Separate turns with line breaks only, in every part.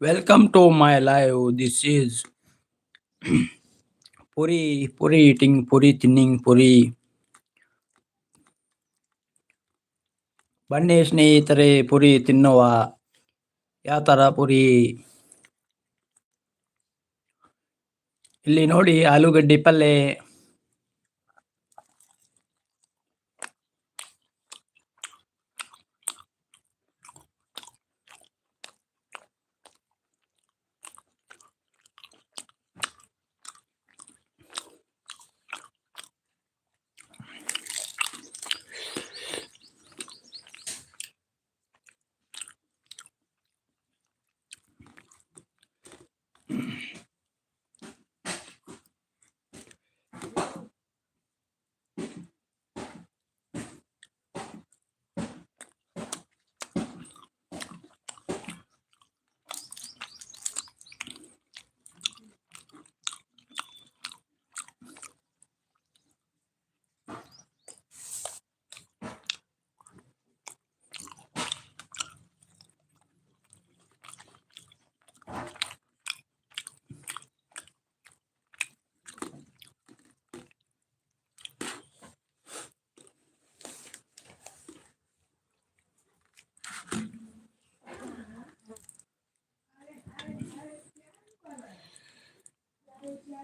Welcome to my live. This is Puri, Puri eating, Puri thinning Puri ಬನ್ನಿ ಸ್ನೇಹಿತರೆ ಪುರಿ ತಿನ್ನುವ ಯಾವ ತರ ಪುರಿ ಇಲ್ಲಿ ನೋಡಿ ಆಲೂಗಡ್ಡೆ ಪಲ್ಲೆ.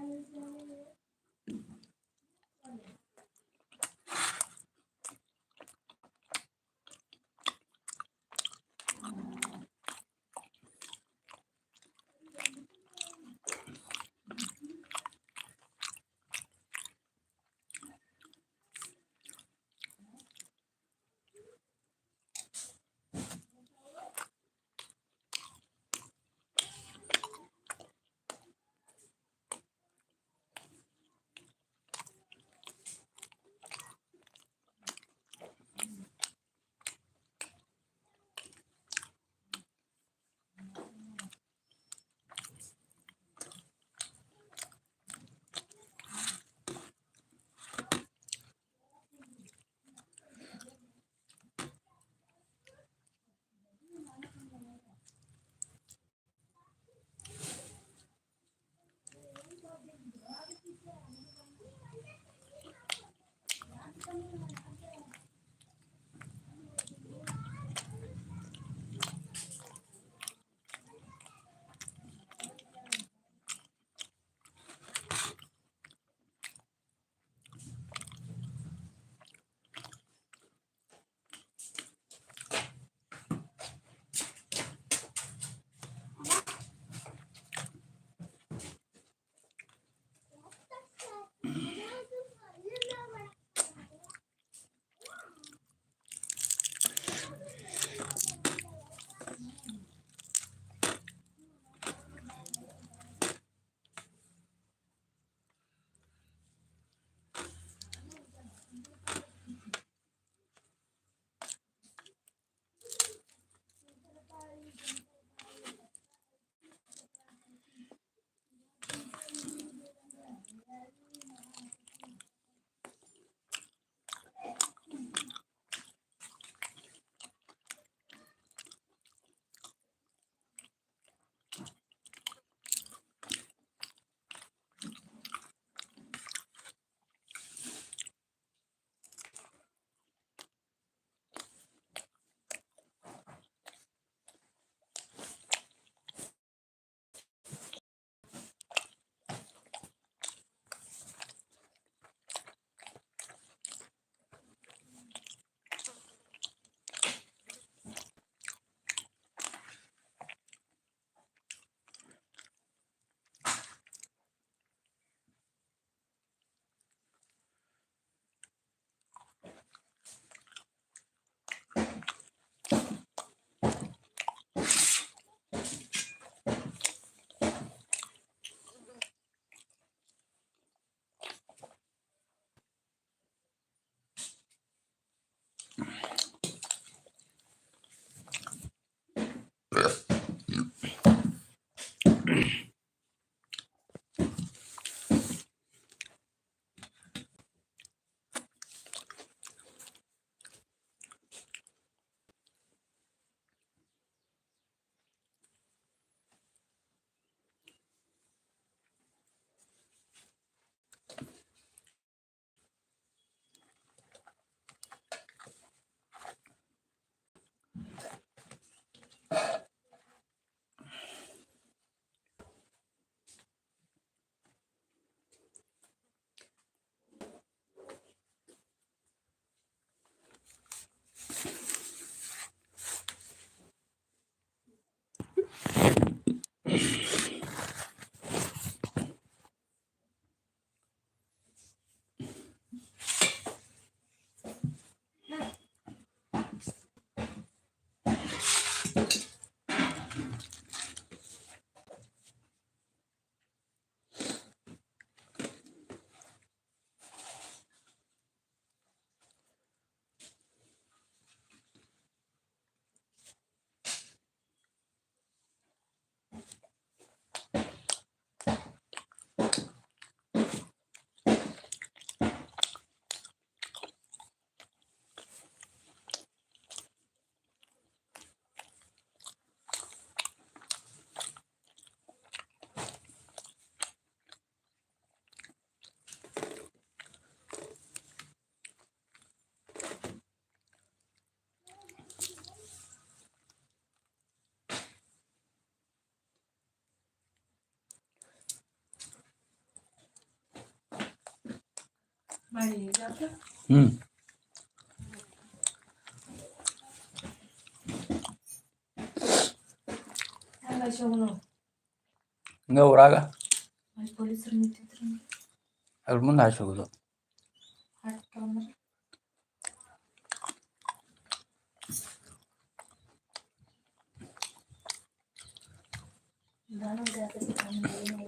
Thank you.
ಮಾಡಿ ಜಾತ್ರೆ
ಹ್ಞೂ
ಹೆಂಗ ಶೋಭನು
ಹಿಂಗೆ ಊರಾಗ
ಅಲ್ಲಿ ಪೊಲೀಸರು ನಿಂತಿದ್ರು
ಅದ್ರ ಮುಂದೆ ಹಾಸಿ ಹೋಗೋದು
ಹಾಕ್ತಂದ್ರೆ ನಾನು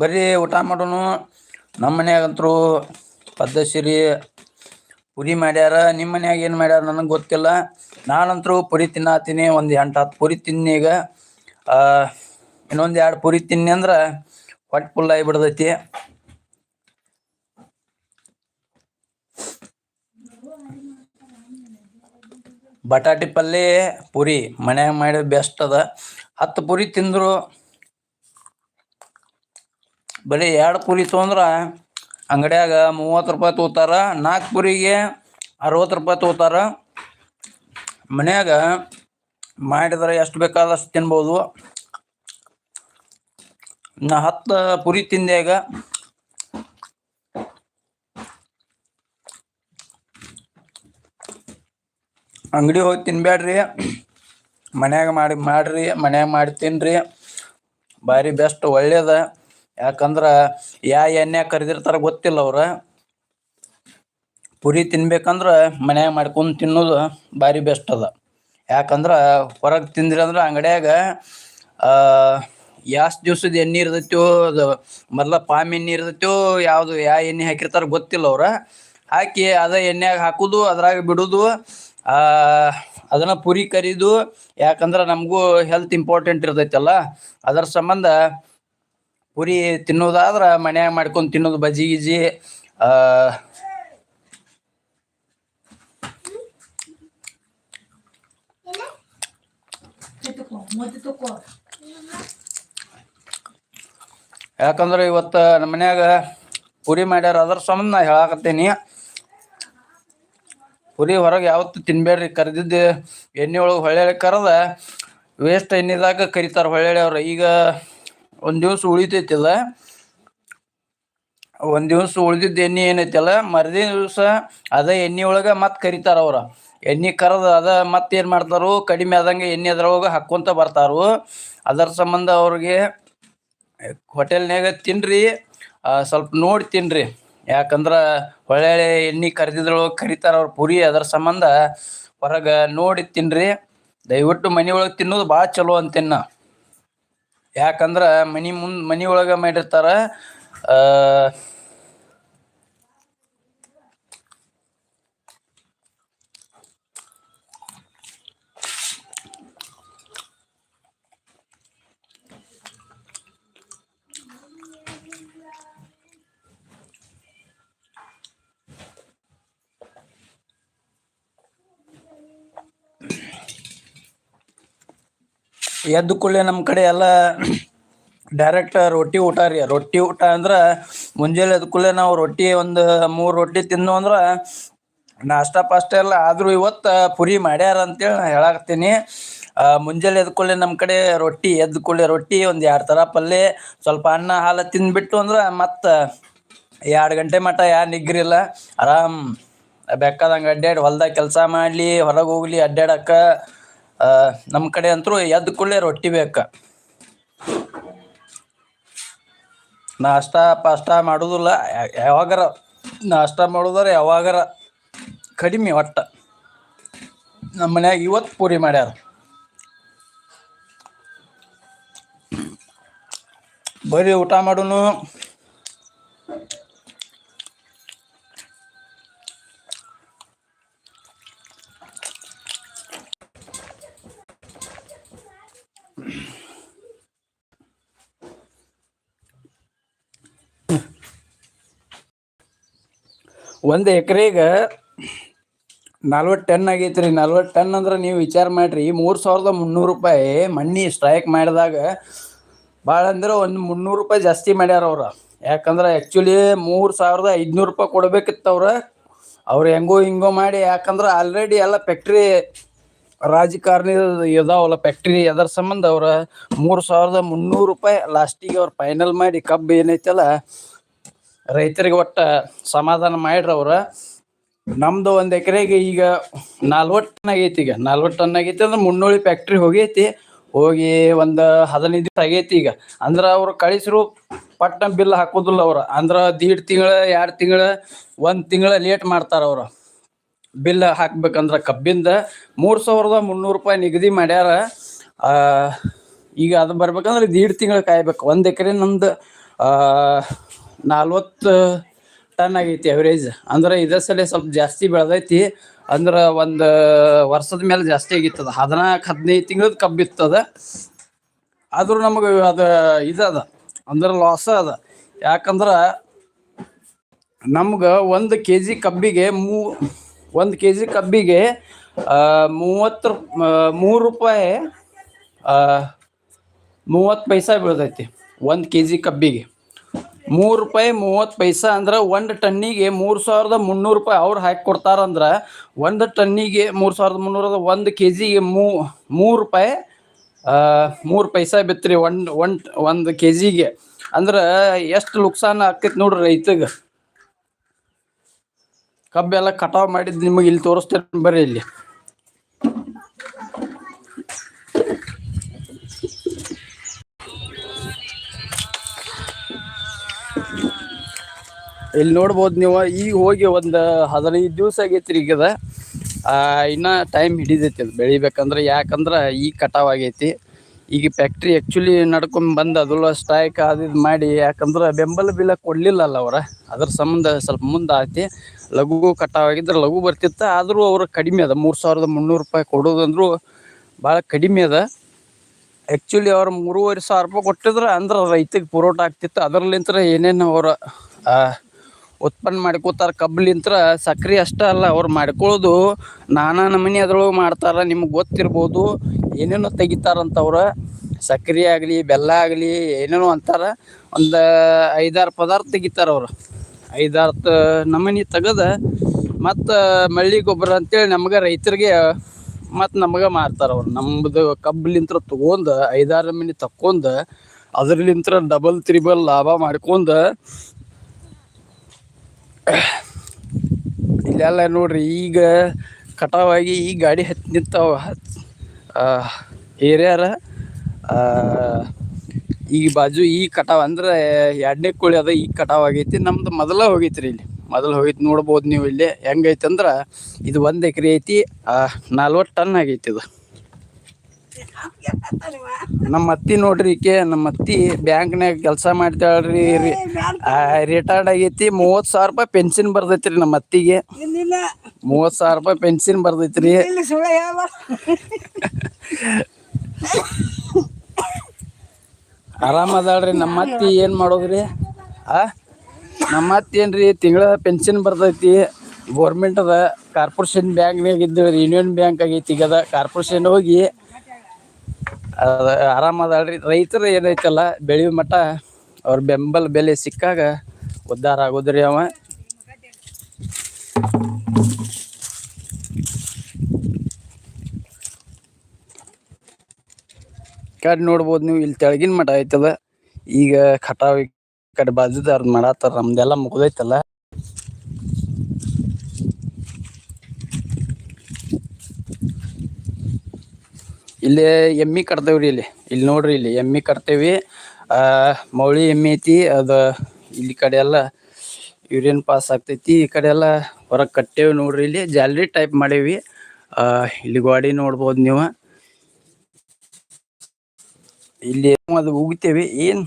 ಬರ್ರಿ ಊಟ ಮಾಡೋನು ನಮ್ಮ ಮನ್ಯಾಗಂತರೂ ಪದ್ಧಸಿರಿ ಪುರಿ ಮಾಡ್ಯಾರ. ನಿಮ್ಮ ಮನ್ಯಾಗ ಏನು ಮಾಡ್ಯಾರ ನನಗೆ ಗೊತ್ತಿಲ್ಲ. ನಾನಂತರೂ ಪುರಿ ತಿನ್ನತ್ತೀನಿ ಒಂದು ಎಂಟು ಹತ್ತು ಪುರಿ ತಿನ್ನಿ ಈಗ. ಇನ್ನೊಂದು ಎರಡು ಪುರಿ ತಿನ್ನಿ ಅಂದ್ರೆ ಹೊಟ್ಟೆ ಫುಲ್ ಆಗಿಬಿಡ್ತೈತಿ ಬಟಾಟಿ ಪಲ್ಯ ಪುರಿ ಮನ್ಯಾಗ ಮಾಡಿದ ಬೆಸ್ಟ್ ಅದ. ಹತ್ತು ಪುರಿ ತಿಂದ್ರು ಬರೀ ಎರಡು ಪುರಿ ತೊಂದ್ರೆ ಅಂಗಡಿಯಾಗ ಮೂವತ್ತು ರೂಪಾಯಿ ತೊಗೋತಾರ ನಾಲ್ಕು ಪುರಿಗೆ ಅರವತ್ತು ರೂಪಾಯಿ ತೊಗೋತಾರ ಮನ್ಯಾಗ ಮಾಡಿದ್ರೆ ಎಷ್ಟು ಬೇಕಾದಷ್ಟು ತಿನ್ಬೋದು. ನಾ ಹತ್ತು ಪುರಿ ತಿಂದೆ ಅಂಗಡಿ ಹೋಗಿ ತಿನ್ಬೇಡ್ರಿ ಮನ್ಯಾಗ ಮಾಡಿ ಮಾಡ್ರಿ, ಮನ್ಯಾಗ ಮಾಡಿ ತಿನ್ರಿ. ಭಾರಿ ಬೆಸ್ಟ್ ಒಳ್ಳೇದ. ಯಾಕಂದ್ರ ಯಾ ಎಣ್ಣೆ ಕರೆದಿರ್ತಾರ ಗೊತ್ತಿಲ್ಲ ಅವ್ರ. ಪುರಿ ತಿನ್ಬೇಕಂದ್ರ ಮನ್ಯಾಗ ಮಾಡ್ಕೊಂಡು ತಿನ್ನೋದು ಭಾರಿ ಬೆಸ್ಟ್ ಅದ. ಯಾಕಂದ್ರ ಹೊರಗೆ ತಿಂದ್ರಿ ಅಂದ್ರ ಅಂಗಡ್ಯಾಗ ಯಾಸ್ ದಿವ್ಸದ ಎಣ್ಣೆ ಇರ್ತೈತೋ ಅದು ಮೊದ್ಲ ಪಾಮ್ ಎಣ್ಣೆ ಇರ್ತೈತೋ ಯಾವುದು ಯಾ ಎಣ್ಣೆ ಹಾಕಿರ್ತಾರ ಗೊತ್ತಿಲ್ಲ ಅವ್ರ. ಹಾಕಿ ಅದ ಎಣ್ಣೆಯಾಗ ಹಾಕುದು, ಅದ್ರಾಗ ಬಿಡುದು, ಆ, ಅದನ್ನ ಪುರಿ ಕರಿದು, ಯಾಕಂದ್ರ ನಮಗೂ ಹೆಲ್ತ್ ಇಂಪಾರ್ಟೆಂಟ್ ಇರ್ತೈತಲ್ಲ. ಅದರ ಸಂಬಂಧ ಪುರಿ ತಿನ್ನೋದಾದ್ರ ಮನ್ಯಾಗ ಮಾಡ್ಕೊಂಡು ತಿನ್ನೋದು ಬಜ್ಜಿ ಗಿಜಿ ಆ ಯಾಕಂದ್ರ ಇವತ್ತು ನಮ್ಮ ಮನ್ಯಾಗ ಪುರಿ ಮಾಡ್ಯಾರ ಅದ್ರ ಸಂಬಂಧ ನಾ ಹೇಳಾಕತ್ತೀನಿ. ಪುರಿ ಹೊರಗೆ ಯಾವತ್ತು ತಿನ್ಬೇಡ್ರಿ ಕರ್ದಿದ್ದು ಎಣ್ಣೆ ಒಳಗೆ ಹೊಳ್ಳೆ ಕರೆದ ವೇಸ್ಟ್ ಎಣ್ಣೆದಾಗ ಕರಿತಾರ ಹೊಳ್ಳೆ ಅವ್ರ. ಈಗ ಒಂದು ದಿವ್ಸ ಉಳಿತೈತಿಲ್ಲ? ಒಂದು ದಿವ್ಸ ಉಳಿದಿದ್ದ ಎಣ್ಣೆ ಏನೈತಲ್ಲ? ಮರದಿನ ದಿವ್ಸ ಅದ ಎಣ್ಣೆ ಒಳಗೆ ಮತ್ತೆ ಕರಿತಾರ ಅವ್ರ. ಎಣ್ಣೆ ಕರೆದು ಅದ ಮತ್ತೆ ಏನು ಮಾಡ್ತಾರೋ? ಕಡಿಮೆ ಆದಂಗೆ ಎಣ್ಣೆ ಅದ್ರೊಳಗೆ ಹಾಕ್ಕೊಂತ ಬರ್ತಾರು. ಅದರ ಸಂಬಂಧ ಅವ್ರಿಗೆ ಹೋಟೆಲ್ನ್ಯಾಗ ತಿನ್ರಿ ಸ್ವಲ್ಪ ನೋಡಿ ತಿನ್ರಿ. ಯಾಕಂದ್ರೆ ಒಳ್ಳೆ ಎಣ್ಣೆ ಕರಿದಿದ್ರೊಳಗೆ ಕರಿತಾರ ಅವ್ರ ಪುರಿ, ಅದರ ಸಂಬಂಧ ಹೊರಗೆ ನೋಡಿ ತಿನ್ರಿ. ದಯವಿಟ್ಟು ಮನೆ ಒಳಗೆ ತಿನ್ನೋದು ಭಾಳ ಚಲೋ ಅಂತೇನ. ಯಾಕಂದ್ರೆ ಮನಿ ಮುಂದ್ ಮನೆ ಒಳಗೆ ಮಾಡಿರ್ತಾರ ಆ, ಎದ್ದ ಕೂಡಲೇ ನಮ್ಮ ಕಡೆ ಎಲ್ಲ ಡೈರೆಕ್ಟ್ ರೊಟ್ಟಿ ಊಟ ರೀ. ರೊಟ್ಟಿ ಊಟ ಅಂದ್ರೆ ಮುಂಜಾನೆ ಎದ್ದು ಕೂಡಲೇ ನಾವು ರೊಟ್ಟಿ ಒಂದು ಮೂರು ರೊಟ್ಟಿ ತಿನ್ನು ಅಂದ್ರೆ ನಾಷ್ಟ ಪಾಷ್ಟ ಎಲ್ಲ ಆದರೂ ಇವತ್ತು ಪುರಿ ಮಾಡ್ಯಾರ ಅಂತೇಳಿ ನಾ ಹೇಳಾಕತ್ತೀನಿ. ಮುಂಜಾನೆ ಎದ್ದ ಕೂಡಲೇ ನಮ್ಮ ಕಡೆ ರೊಟ್ಟಿ, ಎದ್ದ ಕೂಡಲೇ ರೊಟ್ಟಿ ಒಂದು ಎರಡು ಥರ ಪಲ್ಯ ಸ್ವಲ್ಪ ಅನ್ನ, ಹಾಲು ತಿಂದ್ಬಿಟ್ಟು ಅಂದ್ರೆ ಮತ್ತೆ ಎರಡು ಗಂಟೆ ಮಟ್ಟ ಯಾ ನಿಗ್ರಿಲ್ಲ. ಆರಾಮ್ ಬೇಕಾದಂಗೆ ಅಡ್ಡಾಡಿ ಹೊಲ್ದಾಗ ಕೆಲಸ ಮಾಡಲಿ, ಹೊರಗೆ ಹೋಗ್ಲಿ ಅಡ್ಡಾಡಕ್ಕ ನಮ್ಮ ಕಡೆ ಅಂತೂ ಎದ್ದ ಕೂಡಲೇ ರೊಟ್ಟಿ ಬೇಕ. ನಾಷ್ಟಾ, ಪಾಷ್ಟ ಮಾಡೋದಿಲ್ಲ. ಯಾವಾಗಾರ ನಾಷ್ಟಾ ಮಾಡುದಾರ ಯಾವಾಗಾರ ಕಡಿಮೆ ಒಟ್ಟ. ನಮ್ಮ ಮನ್ಯಾಗ ಇವತ್ತು ಪೂರಿ ಮಾಡ್ಯಾರ. ಬರೀ ಊಟ ಮಾಡುನು. ಒಂದು ಎಕರೆಗೆ ನಲ್ವತ್ತು ಟನ್ ಆಗೈತ್ರಿ. ನಲ್ವತ್ತು ಟನ್ ಅಂದ್ರೆ ನೀವು ವಿಚಾರ ಮಾಡ್ರಿ, ಮೂರು ಸಾವಿರದ ಮುನ್ನೂರು ರೂಪಾಯಿ ಮಣ್ಣಿ ಸ್ಟ್ರೈಕ್ ಮಾಡಿದಾಗ ಭಾಳ ಅಂದ್ರೆ ಒಂದು ಮುನ್ನೂರು ರೂಪಾಯಿ ಜಾಸ್ತಿ ಮಾಡ್ಯಾರ ಅವ್ರು. ಯಾಕಂದ್ರೆ ಆ್ಯಕ್ಚುಲಿ ಮೂರು ಸಾವಿರದ ಐದುನೂರು ರೂಪಾಯಿ ಕೊಡಬೇಕಿತ್ತು ಅವ್ರು. ಅವ್ರು ಹೆಂಗೋ ಹಿಂಗೋ ಮಾಡಿ, ಯಾಕಂದ್ರೆ ಆಲ್ರೆಡಿ ಎಲ್ಲ ಫ್ಯಾಕ್ಟ್ರಿ ರಾಜಕಾರಣಿ ಇದಾವಲ್ಲ ಫ್ಯಾಕ್ಟ್ರಿ ಅದರ ಸಂಬಂಧ ಅವ್ರ. ಮೂರು ಸಾವಿರದ ಮುನ್ನೂರು ರೂಪಾಯಿ ಲಾಸ್ಟಿಗೆ ಅವ್ರು ಫೈನಲ್ ಮಾಡಿ, ಕಬ್ಬು ಏನೈತಲ್ಲ ರೈತರಿಗೆ ಒಟ್ಟ ಸಮಾಧಾನ ಮಾಡ್ರಿ ಅವ್ರ. ನಮ್ದು ಒಂದ್ ಎಕರೆಗೆ ಈಗ ನಲ್ವತ್ತು ಟನ್ ಆಗೈತಿ ಈಗ. ನಲ್ವತ್ತು ಟನ್ ಆಗೈತಿ ಅಂದ್ರೆ ಮುನ್ನೋಳಿ ಫ್ಯಾಕ್ಟ್ರಿ ಹೋಗೈತಿ. ಹೋಗಿ ಒಂದು ಹದಿನೈದು ದಿವಸ ಆಗೈತಿ ಈಗ. ಅಂದ್ರೆ ಅವ್ರು ಕಳಿಸ್ರು ಪಟ್ಟ ಬಿಲ್ ಹಾಕೋದಿಲ್ಲ ಅವ್ರ. ಅಂದ್ರೆ ದೀಡ್ ತಿಂಗಳ ಎರಡ್ ತಿಂಗಳ, ಒಂದ್ ತಿಂಗಳ ಲೇಟ್ ಮಾಡ್ತಾರ ಅವ್ರ. ಬಿಲ್ ಹಾಕ್ಬೇಕಂದ್ರ ಕಬ್ಬಿಂದ ಮೂರು ಸಾವಿರದ ಮುನ್ನೂರು ರೂಪಾಯಿ ನಿಗದಿ ಮಾಡ್ಯಾರ. ಈಗ ಅದು ಬರ್ಬೇಕಂದ್ರೆ ದೀಡ್ ತಿಂಗಳು ಕಾಯ್ಬೇಕು. ಒಂದು ಎಕರೆ ನಮ್ದು ನಲ್ವತ್ತು ಟನ್ ಆಗೈತಿ ಅವರೇಜ್ ಅಂದ್ರೆ ಇದೇ ಸಲ ಸ್ವಲ್ಪ ಜಾಸ್ತಿ ಬೆಳೆದೈತಿ. ಅಂದ್ರೆ ಒಂದು ವರ್ಷದ ಮೇಲೆ ಜಾಸ್ತಿ ಆಗಿತ್ತದ. ಹದಿನಾಲ್ಕು, ಹದಿನೈದು ತಿಂಗಳದ ಕಬ್ಬಿತ್ತದ ಆದರೂ ಆದ್ರೂ ನಮಗೆ ಅದು ಇದದ ಅಂದ್ರೆ ಲಾಸ್ ಅದ. ಯಾಕಂದ್ರೆ ನಮ್ಗೆ ಒಂದು ಕೆ ಜಿ ಕಬ್ಬಿಗೆ ಮೂ, ಒಂದು ಕೆ ಜಿ ಕಬ್ಬಿಗೆ ಮೂವತ್ತು ಮೂರು ರೂಪಾಯಿ ಮೂವತ್ತು ಪೈಸಾ ಬೀಳ್ತೈತಿ ಒಂದು ಕೆ ಜಿ ಕಬ್ಬಿಗೆ. ಮೂರು ರೂಪಾಯಿ ಮೂವತ್ತು ಪೈಸಾ ಅಂದ್ರೆ ಒಂದು ಟನ್ನಿಗೆ ಮೂರು ಸಾವಿರದ ಮುನ್ನೂರು ರೂಪಾಯಿ ಅವ್ರು ಹಾಕಿ ಕೊಡ್ತಾರಂದ್ರೆ ಒಂದು ಟನ್ನಿಗೆ ಮೂರು ಸಾವಿರದ ಮುನ್ನೂರದ ಒಂದು ಕೆ ಜಿಗೆ ಮೂ, ಮೂರು ರೂಪಾಯಿ ಮೂರು ಪೈಸಾ ಬಿತ್ರಿ ಒಂದು ಒಂದು ಒಂದು ಕೆ ಜಿಗೆ ಅಂದ್ರೆ ಎಷ್ಟು ನುಕ್ಸಾನ ಆಕೈತಿ ನೋಡ್ರಿ ರೈತಗೆ. ಕಬ್ಬೆಲ್ಲ ಕಟಾವು ಮಾಡಿದ್ ನಿಮಗೆ ಇಲ್ಲಿ ತೋರಿಸ್ತೇನೆ ಬರ್ರಿ ಇಲ್ಲಿ. ಇಲ್ಲಿ ನೋಡ್ಬೋದು ನೀವು, ಈಗ ಹೋಗಿ ಒಂದು ಹದಿನೈದು ದಿವಸ ಆಗೈತ್ರಿ ಈಗದ ಇನ್ನ ಟೈಮ್ ಹಿಡಿದೈತಿ ಅದು ಬೆಳಿಬೇಕಂದ್ರೆ, ಯಾಕಂದ್ರೆ ಈಗ ಕಟಾವ್ ಆಗೈತಿ. ಈಗ ಫ್ಯಾಕ್ಟ್ರಿ ಆ್ಯಕ್ಚುಲಿ ನಡ್ಕೊಂಡು ಬಂದು ಅದೆಲ್ಲ ಸ್ಟ್ರೈಕ್ ಅದು ಇದು ಮಾಡಿ, ಯಾಕಂದ್ರೆ ಬೆಂಬಲ ಬೆಲೆ ಕೊಡಲಿಲ್ಲಲ್ಲ ಅವರ. ಅದ್ರ ಸಂಬಂಧ ಸ್ವಲ್ಪ ಮುಂದೆ ಆಯ್ತಿ. ಲಘು ಕಟಾವ್ ಆಗಿದ್ರೆ ಲಘು ಬರ್ತಿತ್ತು, ಆದರೂ ಅವ್ರು ಕಡಿಮೆ ಅದ. ಮೂರು ಸಾವಿರದ ಮುನ್ನೂರು ರೂಪಾಯಿ ಕೊಡೋದಂದ್ರು ಭಾಳ ಕಡಿಮೆ ಅದ. ಆ್ಯಕ್ಚುಲಿ ಅವ್ರು ಮೂರುವರೆ ಸಾವಿರ ರೂಪಾಯಿ ಕೊಟ್ಟಿದ್ರೆ ಅಂದ್ರೆ ರೈತಿಗೆ ಪುರೋಟ ಆಗ್ತಿತ್ತು. ಅದರಲ್ಲಿಂತ ಏನೇನು ಅವರ ಉತ್ಪನ್ನ ಮಾಡ್ಕೋತಾರೆ ಕಬ್ಬಲಿಂತ್ರ ಸಕ್ರೆ ಅಷ್ಟೇ ಅಲ್ಲ, ಅವ್ರು ಮಾಡ್ಕೊಳ್ಳೋದು ನಾನಾ ನಮನಿ ಅದ್ರೊಳಗೆ ಮಾಡ್ತಾರ, ನಿಮ್ಗೆ ಗೊತ್ತಿರ್ಬೋದು, ಏನೇನೋ ತೆಗಿತಾರಂತ ಅವ್ರು ಸಕ್ರೆ ಆಗಲಿ, ಬೆಲ್ಲ ಆಗಲಿ, ಏನೇನೋ ಅಂತಾರ, ಒಂದು ಐದಾರು ಪದಾರ್ಥ ತೆಗಿತಾರೆ ಅವ್ರು. ಐದಾರು ತಗದ ತೆಗದ, ಮತ್ತು ಮಳ್ಳಿ ಗೊಬ್ಬರ ಅಂತೇಳಿ ನಮ್ಗೆ ರೈತರಿಗೆ ಮತ್ತು ನಮ್ಗೆ ಮಾರ್ತಾರೆ ಅವ್ರು. ನಮ್ಮದು ಕಬ್ಬಲಿಂತ್ರ ತೊಗೊಂಡು, ಐದಾರು ನಮೂನೆ ತಕ್ಕೊಂಡು, ಅದ್ರಲಿಂತ್ರ ಡಬಲ್ ತ್ರಿಬಲ್ ಲಾಭ ಮಾಡ್ಕೊಂಡು ಇಲ್ಲೆಲ್ಲ ನೋಡ್ರಿ, ಈಗ ಕಟಾವಾಗಿ ಈ ಗಾಡಿ ಹತ್ತಿ ನಿಂತಾವ. ಏರಿಯಾರ ಈ ಬಾಜು ಈ ಕಟಾವ್ ಅಂದ್ರೆ ಎರಡನೇ ಕೋಳಿ ಅದ ಈಗ ಕಟಾವ್ ಆಗೈತಿ. ನಮ್ದು ಮೊದಲ ರೀ ಇಲ್ಲಿ. ಮೊದಲು ಹೋಗೈತಿ ನೋಡ್ಬೋದು ನೀವು ಇಲ್ಲಿ. ಹೆಂಗೈತೆ ಅಂದ್ರೆ ಇದು ಒಂದು ಎಕರೆ ಐತಿ ನಲ್ವತ್ತು ಟನ್ ಆಗೈತಿ ಇದು. ನಮ್ಮ ಅತ್ತಿ ನೋಡ್ರಿ ಈಕೆ ನಮ್ಮ ಅತ್ತಿ ಬ್ಯಾಂಕ್ನ್ಯಾಗ ಕೆಲಸ ಮಾಡ್ತಾಳ್ರಿ ರಿಟೈರ್ಡ್ ಆಗೈತಿ ಮೂವತ್ ಸಾವಿರ ರೂಪಾಯಿ ಪೆನ್ಷನ್ ಬರ್ದೈತ್ರಿ ನಮ್ಮ ಅತ್ತಿಗೆ. ಮೂವತ್ ಸಾವಿರ ರೂಪಾಯಿ ಪೆನ್ಷನ್
ಬರ್ದೈತ್ರಿ.
ಆರಾಮ ಅದಾಳ್ರಿ ನಮ್ಮ ಅತ್ತಿ ಏನು ಮಾಡೋದ್ರಿ? ಆ ನಮ್ಮ ಅತ್ತಿ ಏನ್ರಿ ತಿಂಗಳ ಪೆನ್ಷನ್ ಬರ್ತೈತಿ ಗೋರ್ಮೆಂಟ್ ಅದ ಕಾರ್ಪೊರೇಷನ್ ಬ್ಯಾಂಕ್ನಾಗ ಇದ್ದು ಯೂನಿಯನ್ ಬ್ಯಾಂಕ್ ಆಗೈತಿ ಈಗ ಅದ. ಕಾರ್ಪೊರೇಷನ್ ಹೋಗಿ ಅದ ಆರಾಮ ಅದಾಳ್ರಿ ರೈತರು ಏನೈತಲ್ಲ, ಬೆಳೆಯೋ ಮಟ್ಟ ಅವ್ರ ಬೆಂಬಲ ಬೆಲೆ ಸಿಕ್ಕಾಗ ಉದ್ಧಾರ ಆಗೋದ್ರಿ ಅವ. ಕಡೆ ನೋಡ್ಬೋದು ನೀವು, ಇಲ್ಲಿ ತೆಳಗಿನ ಮಠ ಐತದ ಈಗ ಕಟಾವ್ ಕಡೆ ಅದ್ ಮಾಡತ್ತಾರ, ನಮ್ದೆಲ್ಲ ಮುಗ್ದೈತಲ್ಲ. ಇಲ್ಲಿ ಎಮ್ಮಿ ಕಟ್ತೇವ್ರಿ ಇಲ್ಲಿ. ಇಲ್ಲಿ ನೋಡ್ರಿ ಇಲ್ಲಿ ಎಮ್ಮಿ ಕಟ್ತೇವಿ. ಮೌಳಿ ಎಮ್ಮಿ ಐತಿ, ಅದು ಇಲ್ಲಿ ಕಡೆ ಎಲ್ಲ ಯೂರಿಯನ್ ಪಾಸ್ ಆಗ್ತೈತಿ. ಈ ಕಡೆ ಎಲ್ಲ ಹೊರಗೆ ಕಟ್ಟೇವಿ ನೋಡ್ರಿ ಇಲ್ಲಿ. ಜಾಲರಿ ಟೈಪ್ ಮಾಡೇವಿ. ಇಲ್ಲಿ ಗಾಡಿ ನೋಡ್ಬೋದು ನೀವು. ಇಲ್ಲಿ ಅದು ಉಗಿತೇವೆ. ಏನು?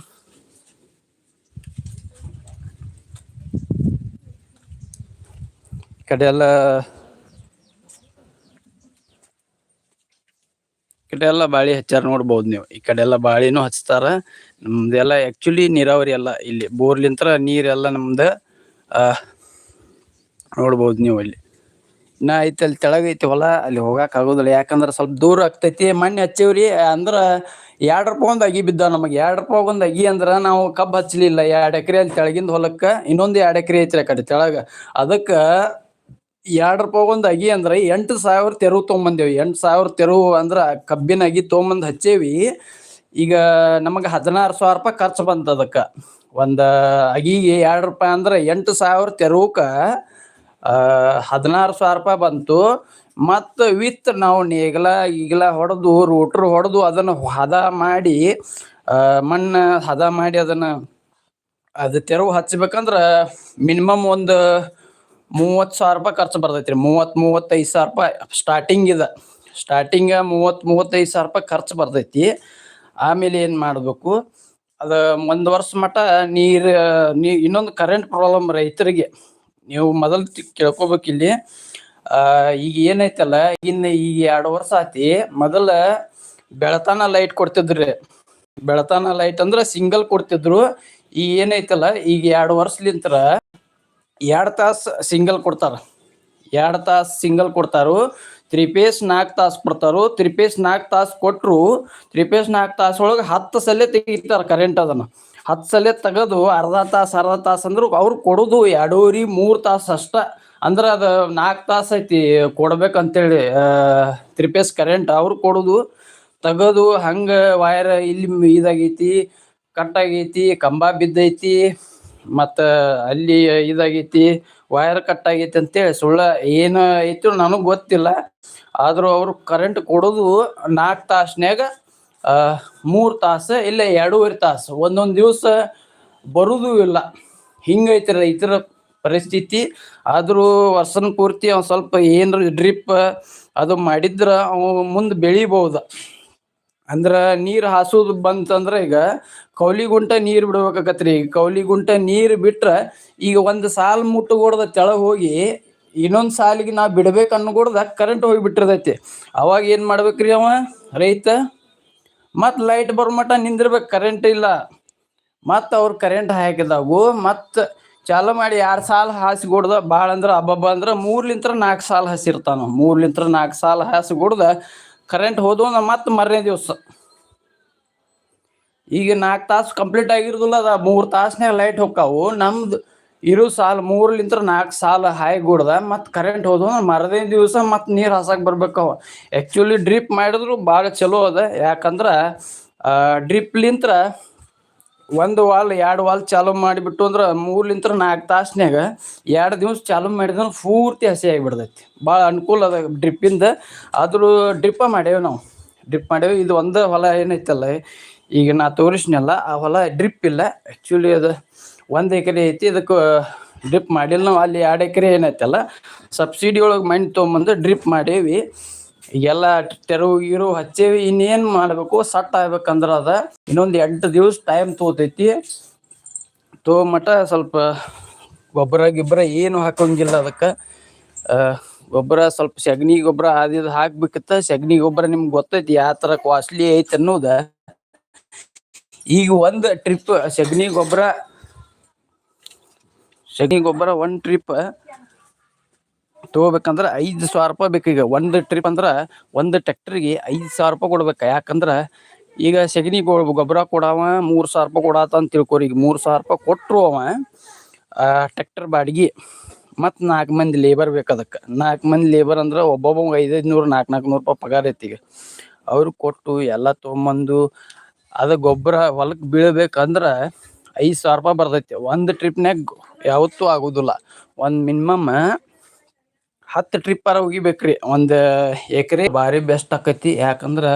ಕಡೆ ಎಲ್ಲ ಕಡೆ ಎಲ್ಲ ಬಾಳಿ ಹಚ್ಚಾರ ನೋಡ್ಬೋದು ನೀವು. ಈ ಕಡೆ ಎಲ್ಲ ಬಾಳಿನೂ ಹಚ್ತಾರ. ನಮ್ದೆಲ್ಲ ಆಕ್ಚುಲಿ ನೀರಾವರಿ ಎಲ್ಲ ಇಲ್ಲಿ ಬೋರ್ಲಿಂತ್ರ ನೀರೆಲ್ಲ ನಮ್ದು ನೋಡ್ಬೋದು ನೀವು ಅಲ್ಲಿ ಇನ್ನ ಐತಿ ಅಲ್ಲಿ ತೆಳಗ್ ಐತಿ ಹೊಲ, ಅಲ್ಲಿ ಹೋಗಾಕ್ ಆಗೋದಿಲ್ಲ. ಯಾಕಂದ್ರ ಸ್ವಲ್ಪ ದೂರ ಆಗ್ತೈತಿ. ಮಣ್ಣು ಹಚ್ಚೇವ್ರಿ, ಅಂದ್ರ ಎರಡ್ ರೂಪಾಯಿ ಒಂದು ಅಗಿ ಬಿದ್ದ ನಮಗೆ. ಎರಡ್ ರೂಪಾಯಿ ಒಂದು ಅಗಿ ಅಂದ್ರ ನಾವು ಕಬ್ಬು ಹಚ್ಚಲಿಲ್ಲ ಎರಡ್ ಎಕರೆ ಅಲ್ಲಿ ತೆಳಗಿಂದ ಹೊಲಕ್ಕ, ಇನ್ನೊಂದು ಎರಡ್ ಎಕರೆ ಐತ್ರಿ ಆ ಕಡೆ ತೆಳಗ. ಅದಕ್ಕ ಎರಡ್ ರೂಪಾಯಿ ಒಂದು ಅಗಿ ಅಂದ್ರೆ ಎಂಟು ಸಾವಿರ ತೆರವು ತೊಗೊಂಬಂದೇವಿ. ಎಂಟು ಸಾವಿರ ತೆರವು ಅಂದ್ರೆ ಕಬ್ಬಿನ ಅಗಿ ತೊಗೊಂಬಂದು ಹಚ್ಚೇವಿ. ಈಗ ನಮಗೆ ಹದಿನಾರು ಸಾವಿರ ರೂಪಾಯಿ ಖರ್ಚು ಬಂತು ಅದಕ್ಕೆ. ಒಂದು ಅಗಿಗೆ ಎರಡು ರೂಪಾಯಿ ಅಂದ್ರೆ ಎಂಟು ಸಾವಿರ ತೆರವುಕ್ಕೆ ಹದಿನಾರು ಸಾವಿರ ರೂಪಾಯಿ ಬಂತು. ಮತ್ತು ವಿತ್ ನಾವು ನೇಗಿಲ, ಈಗಲ ಹೊಡೆದು, ರೂಟ್ರ್ ಹೊಡೆದು ಅದನ್ನು ಹದ ಮಾಡಿ ಮಣ್ಣು ಹದ ಮಾಡಿ ಅದನ್ನು, ಅದು ತೆರವು ಹಚ್ಬೇಕಂದ್ರೆ ಮಿನಿಮಮ್ ಒಂದು ಮೂವತ್ತು ಸಾವಿರ ರೂಪಾಯಿ ಖರ್ಚು ಬರ್ತೈತ್ರಿ. ಮೂವತ್ತು, ಮೂವತ್ತೈದು ಸಾವಿರ ರೂಪಾಯಿ ಸ್ಟಾರ್ಟಿಂಗ್ ಇದೆ. ಸ್ಟಾರ್ಟಿಂಗ ಮೂವತ್ತು, ಮೂವತ್ತೈದು ಸಾವಿರ ರೂಪಾಯಿ ಖರ್ಚು ಬರ್ತೈತಿ. ಆಮೇಲೆ ಏನು ಮಾಡಬೇಕು? ಅದು ಒಂದು ವರ್ಷ ಮಟ್ಟ ನೀರು, ನೀ ಇನ್ನೊಂದು ಕರೆಂಟ್ ಪ್ರಾಬ್ಲಮ್ ರೈತರಿಗೆ ನೀವು ಮೊದಲು ಕೇಳ್ಕೊಬೇಕು ಇಲ್ಲಿ. ಈಗ ಏನೈತಲ್ಲ, ಇನ್ನು ಈಗ ಎರಡು ವರ್ಷ ಆತಿ, ಮೊದಲ ಬೆಳತಾನ ಲೈಟ್ ಕೊಡ್ತಿದ್ರಿ. ಬೆಳತಾನ ಲೈಟ್ ಅಂದ್ರೆ ಸಿಂಗಲ್ ಕೊಡ್ತಿದ್ರು. ಈಗ ಏನೈತಲ್ಲ, ಈಗ ಎರಡು ವರ್ಷಲಿಂತ್ರ ಎರಡ್ ತಾಸು ಸಿಂಗಲ್ ಕೊಡ್ತಾರ. ಎರಡು ತಾಸು ಸಿಂಗಲ್ ಕೊಡ್ತಾರು. ತ್ರೀ ಪೇಸ್ ನಾಲ್ಕು ತಾಸು ಕೊಡ್ತಾರು. ತ್ರೀ ಪೇಸ್ ನಾಲ್ಕು ತಾಸು ಕೊಟ್ಟರು ತ್ರೀ ಪೇಸ್ ನಾಲ್ಕು ತಾಸು ಒಳಗೆ ಹತ್ತು ಸಲ ತೆಗಿತಾರೆ ಕರೆಂಟ್ ಅದನ್ನು. ಹತ್ತು ಸಲ ತೆಗೆದು ಅರ್ಧ ತಾಸು ಅರ್ಧ ತಾಸು ಅಂದ್ರೆ ಅವ್ರು ಕೊಡೋದು ಎರಡೂರಿ ಮೂರು ತಾಸು ಅಷ್ಟ. ಅಂದ್ರೆ ಅದು ನಾಲ್ಕು ತಾಸು ಐತಿ ಕೊಡ್ಬೇಕಂತೇಳಿ ತ್ರೀ ಪೇಸ್ ಕರೆಂಟ್ ಅವ್ರು ಕೊಡೋದು. ತೆಗೆದು ಹಂಗೆ ವೈರ್ ಇಲ್ಲಿ ಇದಾಗೈತಿ ಕಟ್ ಆಗೈತಿ, ಕಂಬ ಬಿದ್ದೈತಿ. ಮತ್ತ ಅಲ್ಲಿ ಇದಾಗೈತಿ ವೈರ್ ಕಟ್ ಆಗೈತಿ ಅಂತೇಳಿ ಸುಳ್ಳ ಏನು ಐತಿ ನನಗೆ ಗೊತ್ತಿಲ್ಲ. ಆದರೂ ಅವರು ಕರೆಂಟ್ ಕೊಡೋದು ನಾಲ್ಕು ತಾಸ್ನ್ಯಾಗ ಮೂರು ತಾಸು ಇಲ್ಲ ಎರಡೂವರೆ ತಾಸು, ಒಂದೊಂದು ದಿವಸ ಬರೋದು ಇಲ್ಲ. ಹಿಂಗೈತಿ ರೈತರ ಪರಿಸ್ಥಿತಿ. ಆದರೂ ವರ್ಷನ ಪೂರ್ತಿ ಅವ್ನು ಸ್ವಲ್ಪ ಏನ್ರ ಡ್ರಿಪ್ ಅದು ಮಾಡಿದ್ರ ಅವ ಮುಂದೆ ಬೆಳಿಬಹುದು ಅಂದ್ರ ನೀರ್ ಹಾಸೋದು ಬಂತಂದ್ರ ಈಗ ಕೌಲಿಗುಂಟ ನೀರ್ ಬಿಡ್ಬೇಕಾಕತ್ರಿ. ಈಗ ಕೌಲಿ ಗುಂಟ ನೀರ್ ಬಿಟ್ರ ಈಗ ಒಂದ್ ಸಾಲ್ ಮುಟ್ಟುಗೋಡ್ದ ತೆಳಗ್ ಹೋಗಿ ಇನ್ನೊಂದ್ ಸಾಲಿಗೆ ನಾ ಬಿಡ್ಬೇಕು ಅನ್ನೋಗೊಡ್ದ ಕರೆಂಟ್ ಹೋಗಿ ಬಿಟ್ಟಿರ್ತೈತಿ. ಅವಾಗ ಏನ್ ಮಾಡ್ಬೇಕ್ರಿ ಅವ? ರೈತ? ಮತ್ ಲೈಟ್ ಬರೋ ಮಟ ನಿಂದಿರ್ಬೇಕು ಕರೆಂಟ್ ಇಲ್ಲ. ಮತ್ ಅವ್ರ ಕರೆಂಟ್ ಹಾಕಿದಾಗು ಮತ್ ಚಾಲು ಮಾಡಿ ಎರಡು ಸಾಲ ಹಾಸಿ ಕೊಡ್ದ ಭಾಳ ಅಂದ್ರ ಅಬ್ಬಬ್ಬ ಅಂದ್ರ ಮೂರ್ಲಿಂತ್ರ ನಾಲ್ಕು ಸಾಲ ಹಸಿರ್ತಾನ. ಮೂರ್ಲಿಂತ್ರ ನಾಲ್ಕು ಸಾಲ ಹಾಸಿ ಕೊಡ್ದ ಕರೆಂಟ್ ಹೋದ ಮತ್ತೆ ಮತ್ ಮರನೇ ದಿವಸ. ಈಗ ನಾಲ್ಕು ತಾಸು ಕಂಪ್ಲೀಟ್ ಆಗಿರೋದಿಲ್ಲ, ಅದ ಮೂರು ತಾಸ್ನ್ಯಾಗ ಲೈಟ್ ಹೋಗ್ಕಾವು ನಮ್ದು ಇರೋ ಸಾಲ, ಮೂರ್ಲಿಂತ್ರ ನಾಲ್ಕು ಸಾಲ ಹಾಯ್ ಗುಡ್ದ, ಮತ್ತು ಕರೆಂಟ್ ಹೋದ ಮರದೇ ದಿವಸ ಮತ್ತು ನೀರು ಹಸಕ್ ಬರ್ಬೇಕವ ಆ್ಯಕ್ಚುಲಿ ಡ್ರಿಪ್ ಮಾಡಿದ್ರು ಭಾಳ ಚಲೋ ಅದ. ಯಾಕಂದ್ರೆ ಡ್ರಿಪ್ಲಿಂತ್ರ ಒಂದು ವಾಲ್, ಎರಡು ವಾಲ್ ಚಾಲು ಮಾಡಿಬಿಟ್ಟು ಅಂದ್ರೆ ಮೂರ್ಲಿಂತ್ರ ನಾಲ್ಕು ತಾಸ್ನ್ಯಾಗ ಎರಡು ದಿವ್ಸ ಚಾಲು ಮಾಡಿದ್ರೆ ಪೂರ್ತಿ ಹಸಿ ಆಗಿಬಿಡ್ತೈತಿ. ಭಾಳ ಅನುಕೂಲ ಅದ ಡ್ರಿಪ್ಪಿಂದ ಆದರೂ ಡ್ರಿಪ್ಪ ಮಾಡೇವು ನಾವು. ಡ್ರಿಪ್ ಮಾಡೇವು ಇದು ಒಂದು ಹೊಲ ಏನೈತಲ್ಲ, ಈಗ ನಾ ತೋರಿಸ್ನಲ್ಲ, ಆ ಹೊಲ ಡ್ರಿಪ್ ಇಲ್ಲ. ಆ್ಯಕ್ಚುಲಿ ಅದು ಒಂದು ಎಕರೆ ಐತಿ, ಇದಕ್ಕೆ ಡ್ರಿಪ್ ಮಾಡಿಲ್ಲ ನಾವು. ಅಲ್ಲಿ ಎರಡು ಎಕರೆ ಏನೈತಲ್ಲ ಸಬ್ಸಿಡಿ ಒಳಗೆ ಮಣ್ಣು ತೊಗೊಂಬಂದು ಡ್ರಿಪ್ ಮಾಡೇವಿ ಎಲ್ಲ ತೆರವು ಗಿರು ಹಚ್ಚೇವಿ, ಇನ್ನೇನ್ ಮಾಡ್ಬೇಕು, ಸಟ್ ಆಗ್ಬೇಕಂದ್ರ ಅದ. ಇನ್ನೊಂದು ಎಂಟು ದಿವಸ ಟೈಮ್ ತೋತೈತಿ. ತೋ ಮಟ ಸ್ವಲ್ಪ ಗೊಬ್ಬರ, ಗಿಬ್ಬರ ಏನು ಹಾಕೋಂಗಿಲ್ಲ ಅದಕ್ಕೆ. ಗೊಬ್ಬರ ಸ್ವಲ್ಪ ಸಗಣಿ ಗೊಬ್ಬರ ಅದಿದು ಹಾಕ್ಬೇಕಿತ್ತ. ಸಗಣಿ ಗೊಬ್ಬರ ನಿಮ್ಗೆ ಗೊತ್ತೈತಿ ಯಾವ ತರ ಕಾಸ್ಟ್ಲಿ ಐತಿ ಅನ್ನೋದ. ಈಗ ಒಂದು ಟ್ರಿಪ್ ಸಗಣಿ ಗೊಬ್ಬರ ಸಗಣಿ ಗೊಬ್ಬರ ಒಂದು ಟ್ರಿಪ್ ತಗೋಬೇಕಂದ್ರ ಐದು ಸಾವಿರ ರೂಪಾಯಿ ಬೇಕು. ಈಗ ಒಂದು ಟ್ರಿಪ್ ಅಂದ್ರೆ ಒಂದು ಟ್ಯಾಕ್ಟ್ರಿಗೆ ಐದು ಸಾವಿರ ರೂಪಾಯಿ ಕೊಡ್ಬೇಕು. ಯಾಕಂದ್ರೆ ಈಗ ಸಗಣಿ ಗೊಬ್ಬರ ಕೊಡವ, ಮೂರು ಸಾವಿರ ರೂಪಾಯಿ ಕೊಡಾತ ಅಂತ ತಿಳ್ಕೊರಿ. ಈಗ ಮೂರು ಸಾವಿರ ರೂಪಾಯಿ ಕೊಟ್ಟರು ಅವ ಟ್ಯಾಕ್ಟರ್ ಬಾಡಿಗೆ. ಮತ್ತು ನಾಲ್ಕು ಮಂದಿ ಲೇಬರ್ ಬೇಕು ಅದಕ್ಕೆ. ನಾಲ್ಕು ಮಂದಿ ಲೇಬರ್ ಅಂದ್ರೆ ಒಬ್ಬೊಬ್ಬ ಐದೈದು ನೂರು ನಾಲ್ಕು ನಾಲ್ಕು ನೂರು ರೂಪಾಯಿ ಪಗಾರ ಐತಿ ಈಗ. ಅವ್ರು ಕೊಟ್ಟು ಎಲ್ಲ ತೊಗೊಂಬಂದು ಅದು ಗೊಬ್ಬರ ಹೊಲಕ್ಕೆ ಬೀಳ್ಬೇಕಂದ್ರೆ ಐದು ಸಾವಿರ ರೂಪಾಯಿ ಬರ್ತೈತಿ. ಒಂದು ಟ್ರಿಪ್ನ್ಯಾಗ ಯಾವತ್ತೂ ಆಗೋದಿಲ್ಲ. ಒಂದು ಮಿನಿಮಮ್ ಹತ್ತು ಟ್ರಿಪ್ಪರ ಒಗಿಬೇಕ್ರಿ ಒಂದು ಎಕರೆ ಭಾರಿ ಬೆಸ್ಟ್ ಆಕೈತಿ. ಯಾಕಂದ್ರೆ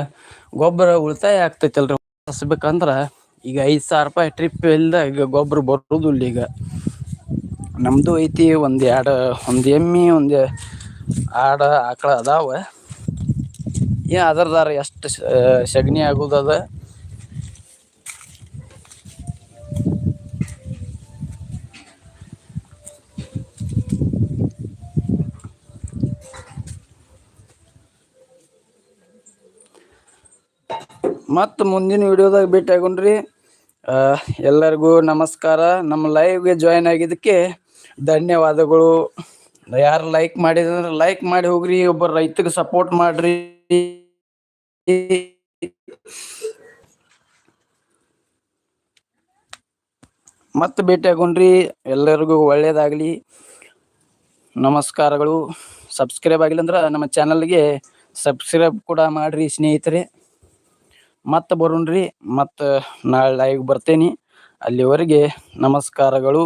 ಗೊಬ್ಬರ ಉಳಿತಾಯ ಆಗ್ತೈತಲ್ರಿ. ಹಸ್ಬೇಕಂದ್ರೆ ಈಗ ಐದು ಸಾವಿರ ರೂಪಾಯಿ ಟ್ರಿಪ್ ಇಲ್ದ ಈಗ ಗೊಬ್ಬರ ಬರೋದಿಲ್ಲ ಈಗ. ನಮ್ಮದು ಐತಿ ಒಂದು ಎರಡು, ಒಂದು ಎಮ್ಮೆ, ಒಂದು ಆಡ ಆಕಳ ಅದಾವ. ಏ ಅದ್ರದಾರ ಎಷ್ಟು ಸಗಣಿ ಆಗೋದದ? ಮತ್ತು ಮುಂದಿನ ವಿಡಿಯೋದಾಗ ಭೇಟಿಯಾಗೊಂಡ್ರಿ ಎಲ್ಲರಿಗೂ ನಮಸ್ಕಾರ. ನಮ್ಮ ಲೈವ್ಗೆ ಜಾಯ್ನ್ ಆಗಿದ್ದಕ್ಕೆ ಧನ್ಯವಾದಗಳು. ಯಾರು ಲೈಕ್ ಮಾಡಿದ್ರೆ ಲೈಕ್ ಮಾಡಿ ಹೋಗ್ರಿ. ಒಬ್ಬ ರೈತಗೆ ಸಪೋರ್ಟ್ ಮಾಡ್ರಿ. ಮತ್ತೆ ಭೇಟಿ ಆಗೋಣ್ರಿ ಎಲ್ಲರಿಗೂ ಒಳ್ಳೇದಾಗಲಿ. ನಮಸ್ಕಾರಗಳು. ಸಬ್ಸ್ಕ್ರೈಬ್ ಆಗಿಲ್ಲ ಅಂದ್ರೆ ನಮ್ಮ ಚಾನಲ್ಗೆ ಸಬ್ಸ್ಕ್ರೈಬ್ ಕೂಡ ಮಾಡಿರಿ ಸ್ನೇಹಿತರೆ. ಮತ್ತೆ ಬರೋಣ್ರಿ. ಮತ್ತೆ ನಾಳೆ ಲೈವ್ ಬರ್ತೇನೆ. ಅಲ್ಲಿವರೆಗೆ ನಮಸ್ಕಾರಗಳು.